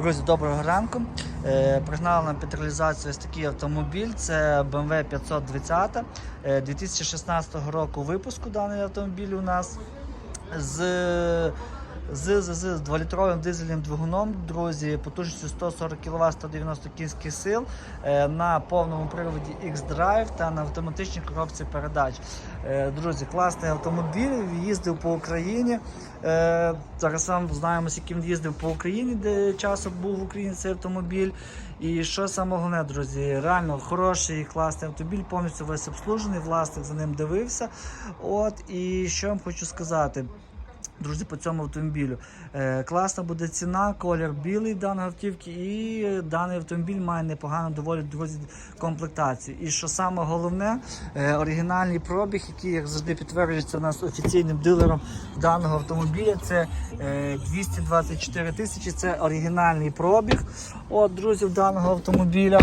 Друзі, доброго ранку. Е, Пригнали нам під реалізацію ось такий автомобіль. Це BMW 520 е, 2016 року випуску даний автомобіль у нас з, з, з, з 2-літровим дизельним двигуном, друзі, потужністю 140 кВт 190 кінських сил е, на повному приводі X-Drive та на автоматичній коробці передач. Е, Друзі, класний автомобіль, їздив по Україні. Е, Зараз сам знаємо, скільки він їздив по Україні, де часом був в Україні цей автомобіль. І що саме головне, друзі, реально хороший, класний автомобіль, повністю весь обслужений, власник за ним дивився. От і що я вам хочу сказати. Друзі, по цьому автомобілю. Е, класна буде ціна, колір білий даної автівки, і даний автомобіль має непогану доволі друзі комплектацію. І що саме головне, е, оригінальний пробіг, який, як завжди, підтверджується у нас офіційним дилером даного автомобіля, це е, 224 тисячі. Це оригінальний пробіг. От, друзі, даного автомобіля.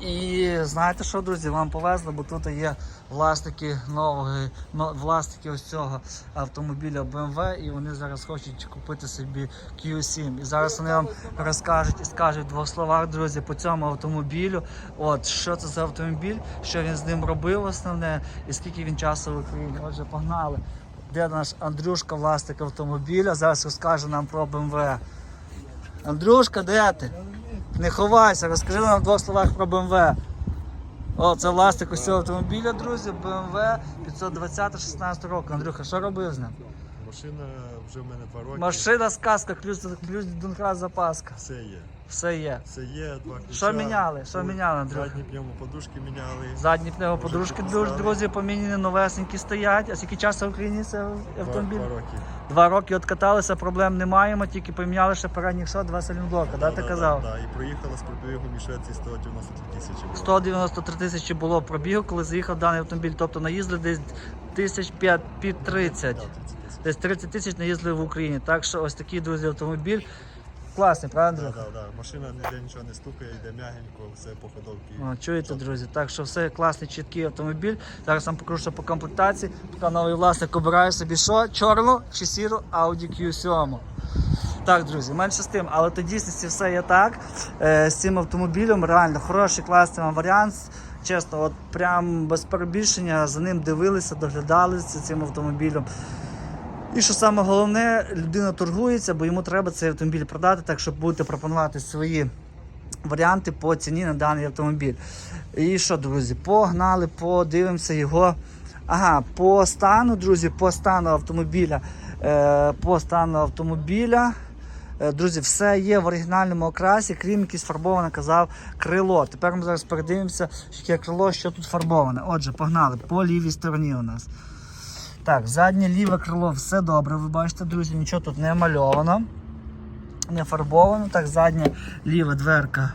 І знаєте що, друзі, вам повезло, бо тут є власники нового, но- власники ось цього автомобіля BMW, і вони зараз хочуть купити собі Q7. І зараз вони вам розкажуть і скажуть в двох словах, друзі, по цьому автомобілю. От що це за автомобіль, що він з ним робив основне, і скільки він часу в Україні. Отже, погнали. Де наш Андрюшка, власник автомобіля? Зараз розкаже нам про BMW. Андрюшка, де ти? Не ховайся, розкажи нам в двох словах про BMW. О, це власник ось цього автомобіля, друзі, BMW 520 16 року. Андрюха, що робив з ним? Машина вже в мене два роки. Машина, сказка, ключ, ключ Дункра запаска. Все є. Все є. Все є, два ключа. Що міняли? Що міняли, Андрюха? Задні пневмоподушки міняли. Задні Вже пневмоподружки, друзі, друзі, поміняні новесенькі стоять. А скільки часу в Україні це автомобіль? два роки. Два роки откаталися, проблем не маємо, тільки поміняли ще передніх що, два сайлентблока, да, ти казав? Да, і проїхала з пробігом і Швеції 193 тисячі. було. 193 тисячі було пробігу, коли заїхав даний автомобіль. Тобто наїздили десь тисяч п'ять під 30. Да, 30 тисяч. Десь 30 тисяч наїздили в Україні. Так що ось такий, друзі, автомобіль. Класний, правда? Да, Андрюха? да, да. Машина ніде нічого не стукає, йде м'ягенько, все по ходовці. О, чуєте, друзі? Так що все класний, чіткий автомобіль. Зараз вам покажу, що по комплектації. Поки новий власник обирає собі що? Чорну чи сіру Audi Q7. Так, друзі, менше з тим, але то дійсності все є так. Е, з цим автомобілем реально хороший, класний вам варіант. Чесно, от прям без перебільшення за ним дивилися, доглядали за цим автомобілем. І що саме головне, людина торгується, бо йому треба цей автомобіль продати, так щоб будете пропонувати свої варіанти по ціні на даний автомобіль. І що, друзі, погнали, подивимося його. Ага, по стану, друзі, по стану автомобіля. Е, по стану автомобіля. Е, Друзі, все є в оригінальному окрасі, крім якесь фарбоване, казав крило. Тепер ми зараз передивимося, яке крило, що тут фарбоване. Отже, погнали по лівій стороні у нас. Так, заднє ліве крило все добре. Ви бачите, друзі, нічого тут не мальовано, не фарбовано. Так, задня ліва дверка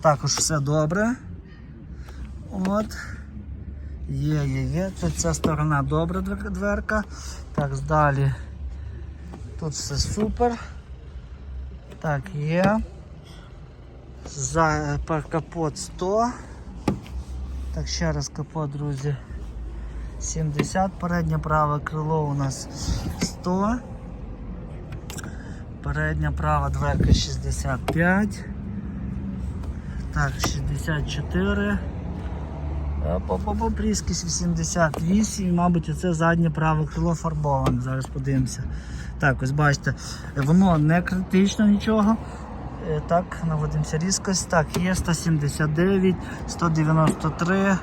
також все добре. От. Є, є, є. Тут ця сторона добра дверка. Так, далі. Тут все супер. Так, є. За капот 100. Так, ще раз капот, друзі. 70. Переднє праве крило у нас 100. Передня права дверка 65. Так, 64. По пріскість 88. Мабуть, оце заднє праве крило фарбоване. Зараз подивимося. Так, ось бачите, воно не критично нічого. Е, Так, наводимося різкость. Так, є 179, 193.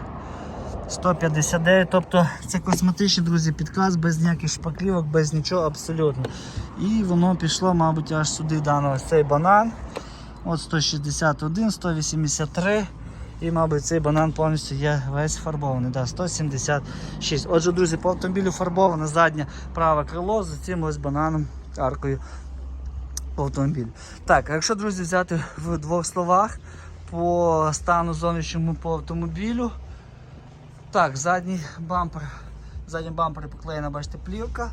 159, тобто це косметичний, друзі, підказ без ніяких шпаклівок, без нічого абсолютно. І воно пішло, мабуть, аж сюди дано ось цей банан. От 161, 183. І, мабуть, цей банан повністю є весь фарбований. Да, 176. Отже, друзі, по автомобілю фарбоване заднє праве крило з цим ось бананом аркою по автомобілю. Так, якщо, друзі, взяти в двох словах по стану зовнішньому по автомобілю. Так, задній бампер. Задній бампер поклеєна, бачите, плівка.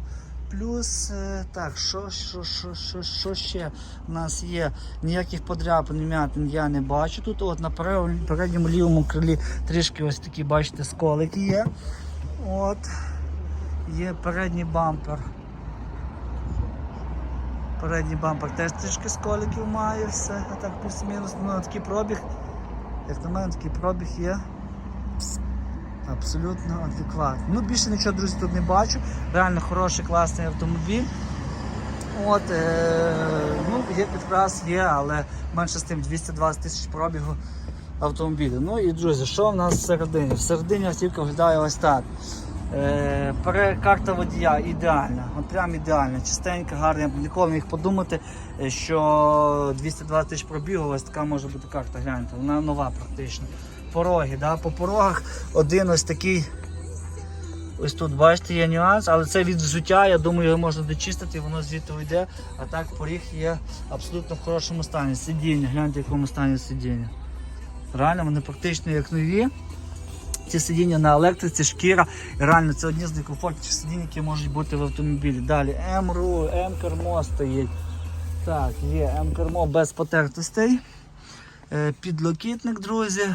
Плюс, е, так, що, що, що, що, що ще у нас є? Ніяких подряпин, м'ятин я не бачу. Тут от на передньому лівому крилі трішки ось такі, бачите, сколики є. От. Є передній бампер. Передній бампер теж трішки сколіків має, все, а так плюс-мінус. Ну, такий пробіг, як на мене, такий пробіг є. Абсолютно адекватний. Ну, більше нічого, друзі, тут не бачу. Реально хороший, класний автомобіль. От, е, ну, є підкрас, є, але менше з тим 220 тисяч пробігу автомобіля. Ну і друзі, що в нас всередині? Всередині автівка виглядає ось так. Е, карта водія ідеальна, от прям ідеальна, чистенька, гарна. Ніколи не міг подумати, е, що 220 тисяч пробігу, ось така може бути карта. Гляньте, вона нова практично. Пороги, да? по порогах один ось такий. Ось тут, бачите, є нюанс, але це від взуття, я думаю, його можна дочистити, воно звідти йде. А так поріг є абсолютно в хорошому стані. Сидіння, гляньте, в якому стані сидіння. Реально, вони практично як нові. Ці сидіння на електриці, шкіра. І реально це одні з найкомфортніших сидінь, які можуть бути в автомобілі. Далі М-руль, М-кермо стоїть. Так, є М-кермо без потертостей. Е, Підлокітник, друзі.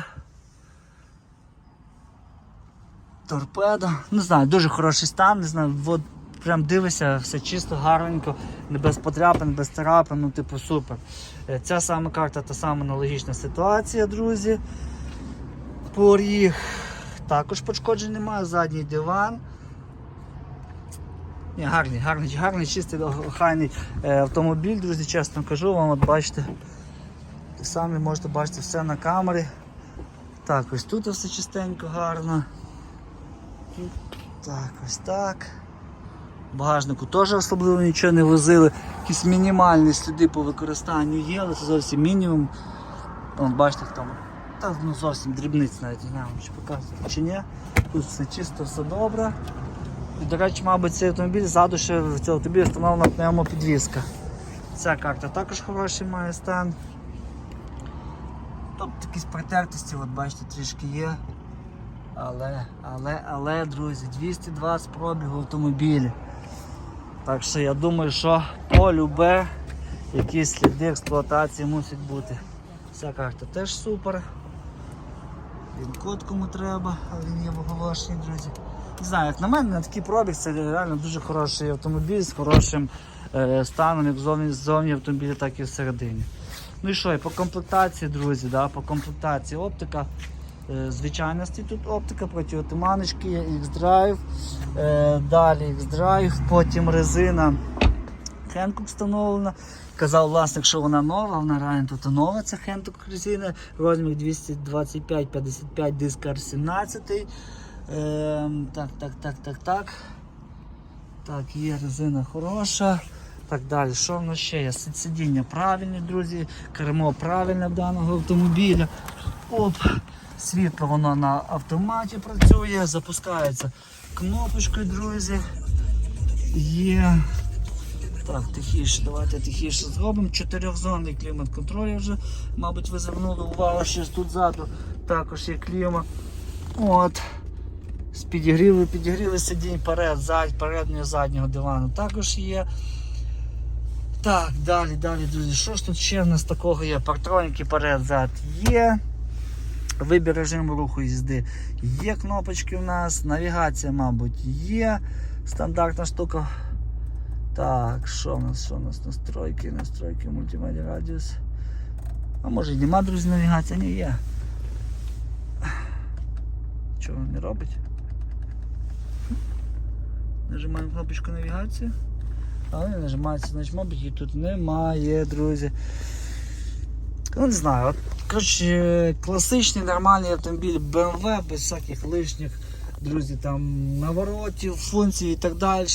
Торпеда. Не знаю, дуже хороший стан, не знаю, от прям дивишся, все чисто, гарненько, не без подряпин, без царапин, ну типу супер. Е, Ця сама карта, та сама аналогічна ситуація, друзі. Поріг також пошкоджень немає, задній диван. Ні, гарний, гарний, гарний, чистий, охайний е, автомобіль, друзі, чесно кажу вам, от бачите. Самі можете бачити все на камері. Так, ось тут все чистенько, гарно. Так, ось так. Багажнику теж особливо нічого не возили. Якісь мінімальні сліди по використанню є, але це зовсім мінімум. Вон, бачите, хто. Та ну зовсім дрібниць навіть не знаю, чи показувати чи ні. Тут все чисто, все добре. І, до речі, мабуть, цей автомобіль ззаду ще в цьому автомобілі встановлена пневмопідвізка. Ця карта також хороший має стан. Тут якісь притертості, от бачите, трішки є. Але, але, але, друзі, 220 пробігу автомобілі. Так що я думаю, що полюбе якісь сліди експлуатації мусять бути. Ця карта теж супер. Він код кому треба, а він є в оголошенні, друзі. Не знаю, як на мене, на такий пробіг це реально дуже хороший автомобіль з хорошим е, станом, як зовні, ззовні автомобіля, так і всередині. Ну і що, і по комплектації, друзі, да, по комплектації оптика. Е, Звичайності тут оптика протиотуманочки, X-Drive, е, далі X-Drive, потім резина Хенкук встановлена. Казав власник, що вона нова, вона реально тут нова, це Хенкук резина, розмір 225-55, диск R17. Е, так, так, так, так, так. Так, є резина хороша. Так далі, що в нас ще є? Сидіння правильні, друзі, кермо правильне в даного автомобіля. Оп, світло воно на автоматі працює, запускається кнопочкою, друзі. Є. Так, тихіше, давайте тихіше зробимо. Чотирьохзонний клімат-контроль вже, мабуть, ви звернули увагу, що тут ззаду також є кліма. От. З підігріли, підігріли сидінь перед, зад, переднього заднього дивану також є. Так, далі, далі, друзі. Що ж тут ще в нас такого є? Партроніки перед, зад є. Вибір режиму руху їзди. Є кнопочки у нас, навігація, мабуть, є. Стандартна штука. Так, що в нас? Що у нас? Настройки, настройки, мультимедіа радіус. А може і нема, друзі, навігація? Ні, є. Чого не робить? Нажимаємо кнопочку навігації. Але не нажимається, значить, мабуть, її тут немає, друзі. Ну, не знаю, от, коротше, класичний нормальний автомобіль BMW без всяких лишніх, друзі, там наворотів, функцій і так далі.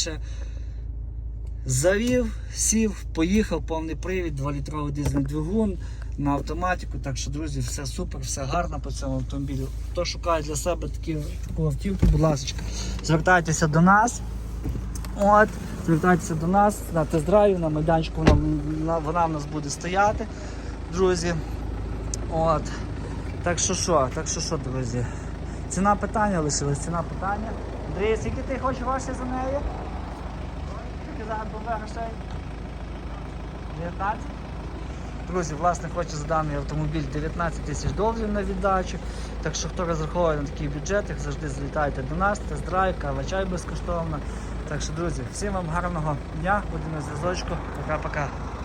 Завів, сів, поїхав, повний привід, 2-літровий дизельний двигун на автоматику. Так що, друзі, все супер, все гарно по цьому автомобілю. Хто шукає для себе такі, таку автівку, будь ласка, звертайтеся до нас. От, звертайтеся до нас на тест-драйв, на майданчику вона, вона в нас буде стояти, друзі. От. Так що що, так що що, друзі? Ціна питання лишилась, ціна питання. Андрій, скільки ти хочеш грошей за неї? Скільки зараз буде грошей? 19? Друзі, власне, хоче за даний автомобіль 19 тисяч доларів на віддачу. Так що хто розраховує на такий бюджет, як завжди, залітайте до нас, тест-драйв, кава чай безкоштовно. Так що, друзі, всім вам гарного дня, будемо зв'язочку. Пока-пока.